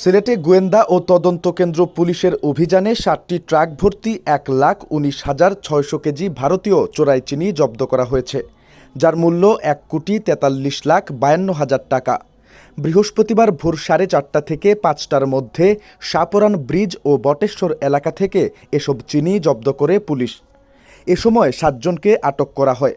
সিলেটে গোয়েন্দা ও তদন্ত কেন্দ্র পুলিশের অভিযানে সাতটি ট্রাক ভর্তি এক লাখ উনিশ হাজার ছয়শো কেজি ভারতীয় চোরাই চিনি জব্দ করা হয়েছে, যার মূল্য এক কোটি তেতাল্লিশ লাখ বায়ান্ন হাজার টাকা। বৃহস্পতিবার ভোর সাড়ে চারটা থেকে পাঁচটার মধ্যে সাপরান ব্রিজ ও বটেশ্বর এলাকা থেকে এসব চিনি জব্দ করে পুলিশ। এ সময় সাতজনকে আটক করা হয়।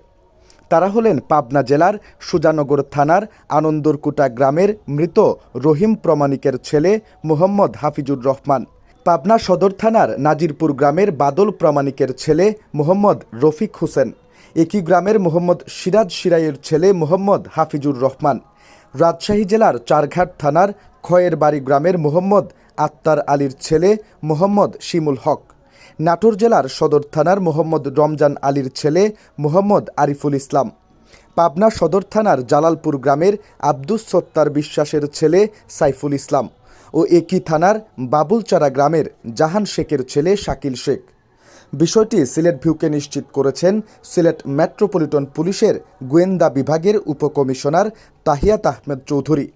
তারা হলেন পাবনা জেলার সুজানগর থানার আনন্দরকুটা গ্রামের মৃত রহিম প্রমাণিকের ছেলে মোহাম্মদ হাফিজুর রহমান। পাবনা সদর থানার নাজিরপুর গ্রামের বাদল প্রমাণিকের ছেলে মোহাম্মদ রফিক হোসেন। একই গ্রামের মোহাম্মদ সিরাজ সিরাইয়ের ছেলে মোহাম্মদ হাফিজুর রহমান। রাজশাহী জেলার চারঘাট থানার খয়ের বাড়ি গ্রামের মোহাম্মদ আত্তার আলীর ছেলে মোহাম্মদ শিমুল হক। নাটোর জেলার সদর থানার মোহাম্মদ রমজান আলীর ছেলে মোহাম্মদ আরিফুল ইসলাম। পাবনা সদর থানার জালালপুর গ্রামের আব্দুস সত্তার বিশ্বাসের ছেলে সাইফুল ইসলাম ও একই থানার বাবুলচারা গ্রামের জাহান শেখের ছেলে শাকিল শেখ। বিষয়টি সিলেট ভিউকে নিশ্চিত করেছেন সিলেট মেট্রোপলিটন পুলিশের গোয়েন্দা বিভাগের উপকমিশনার তাহিয়াত আহমেদ চৌধুরী।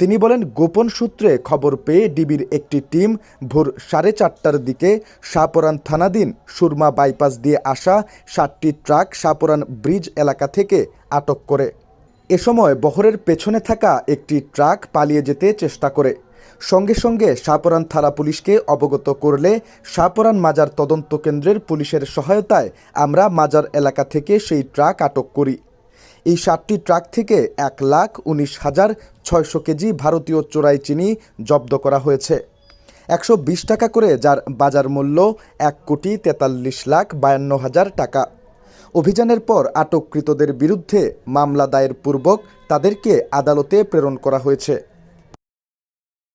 তিনি বলেন, গোপন সূত্রে খবর পেয়ে ডিবির একটি টিম ভোর সাড়ে চারটার দিকে শাহপরান থানাধীন সুরমা বাইপাস দিয়ে আসা সাতটি ট্রাক শাহপরান ব্রিজ এলাকা থেকে আটক করে। এ সময় বহরের পেছনে থাকা একটি ট্রাক পালিয়ে যেতে চেষ্টা করে। সঙ্গে সঙ্গে শাহপরান থানা পুলিশকে অবগত করলে শাহপরান মাজার তদন্ত কেন্দ্রের পুলিশের সহায়তায় আমরা মাজার এলাকা থেকে সেই ট্রাক আটক করি। এই সাতটি ট্রাক থেকে এক লাখ উনিশ হাজার ছয়শো কেজি ভারতীয় চোরাই চিনি জব্দ করা হয়েছে। একশো বিশ টাকা করে যার বাজার মূল্য এক কোটি তেতাল্লিশ লাখ বায়ান্ন হাজার টাকা। অভিযানের পর আটককৃতদের বিরুদ্ধে মামলা দায়ের পূর্বক তাদেরকে আদালতে প্রেরণ করা হয়েছে।